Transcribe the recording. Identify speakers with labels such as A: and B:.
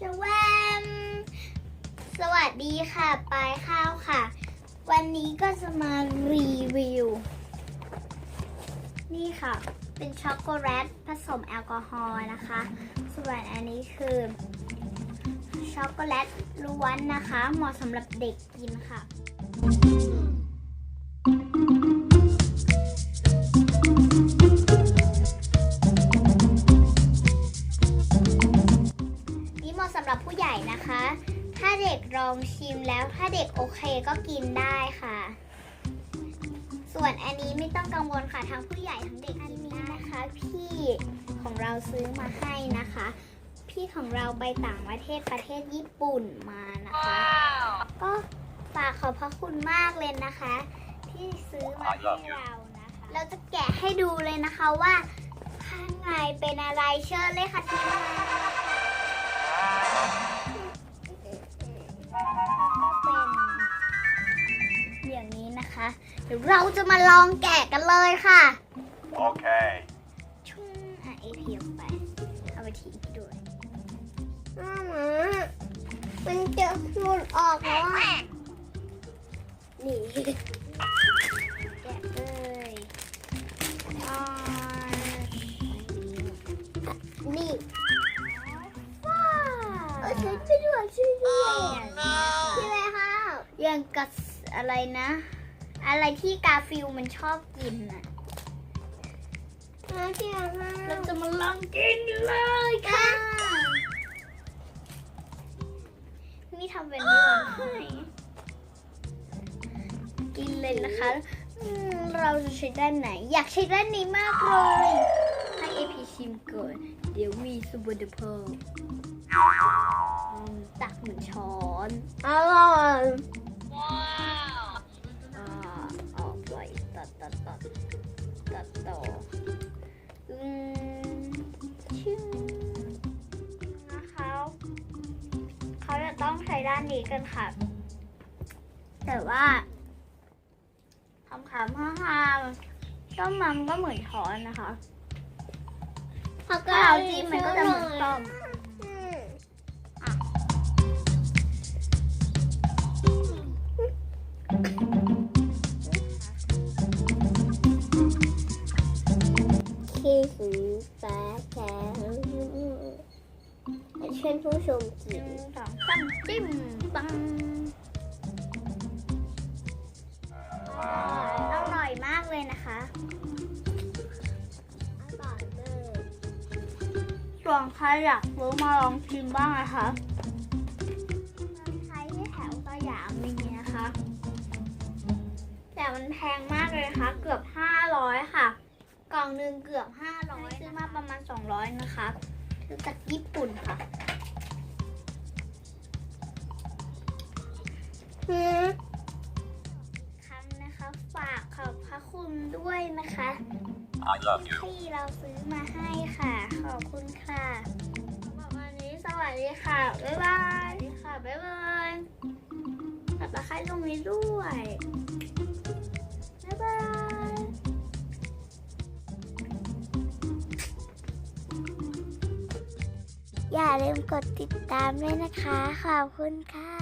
A: ชวมสวัสดีค่ะปลายข้าวค่ะ วันนี้ก็จะมารีวิว นี่ค่ะ เป็นช็อกโกแลตผสมแอลกอฮอล์นะคะ ส่วนอันนี้คือช็อกโกแลตล้วนนะคะ เหมาะสำหรับเด็กกินค่ะำหรับผู้ใหญ่นะคะ ถ้าเด็กลองชิมแล้วถ้าเด็กโอเคก็กินได้ค่ะ ส่วนอันนี้ไม่ต้องกังวลค่ะทั้งผู้ใหญ่ทั้งเด็กอันนี้นะคะ พี่ของเราซื้อมาให้นะคะ พี่ของเราไปต่างประเทศประเทศญี่ปุ่นมานะคะ ก็ฝากขอบพระคุณมากเลยนะคะ ที่ซื้อมาให้เรานะคะ เราจะแกะให้ดูเลยนะคะว่าข้างในเป็นอะไรเชิญเลยค่ะทีมงาน เดี๋ยวเราจะมาลองแกะกันเลยค่ะ
B: Okay.
A: ชุ่มอะเอพีออกไป เอาไปทิ้งด้วย
C: มามามันจะหลุดออกแล้วอะ
A: นี่แกะเลยอ่า
C: นี่
A: ว้า
C: เอ
A: ว
C: อช่วยช่วยด้วยช่วยด้วย
A: อย่างนี้นะคะ
C: ใช่ไหมคะ
A: อย่างกับอะไรนะ อะไรที่กาฟิลมันชอบกินน่ะ
C: มาเชียร์มา
A: เราจะมาลองกินเลยค่ะ นี่ทำเป็นไม่ร้องไห้กินเลยนะคะอืมเราจะใช้ด้านไหน อยากใช้ด้านนี้มากเลย ให้เอพีชิมก่อน เดี๋ยวมีซูเปอร์เดอร์เพลตักเหมือนช้อน
C: อร่อย
A: ตัดต่ออืมชื่อนะคะเขาจะต้องใช้ด้านนี้กันค่ะ แต่ว่าคำคำห้าห้าต้มมันก็เหมือนช้อนนะคะ พอเราจิ้มมันก็จะเหมือนต้ม
C: ขี้าแข็งให้เชิญผู้ชมกิน
A: นึ่งสองสามจิ้มปังอร่อยมากเลยนะคะ
C: อร่อยมาก
A: ส่วนใครอยากรู้มาลองชิมบ้างนะคะใช้ที่แถวสยามมีนะคะ แต่มันแพงมากเลยนะคะ เกือบ 500 ค่ะ กล่องหนึ่งเกือบ500ซื้อมาประมาณ200นะคะซื้อจากญี่ปุ่นค่ะ
C: อืม
A: ครั้งนะคะฝากขอบพระคุณด้วยนะคะ
B: I love you.
A: ที่เราซื้อมาให้ค่ะ ขอบคุณค่ะสำหรับวันนี้สวัสดีค่ะ บ๊ายบายสวัสดีค่ะ บ๊ายบายตัดตะไคร้ตรงนี้ด้วย
C: อย่าลืมกดติดตามด้วยนะคะ ขอบคุณค่ะ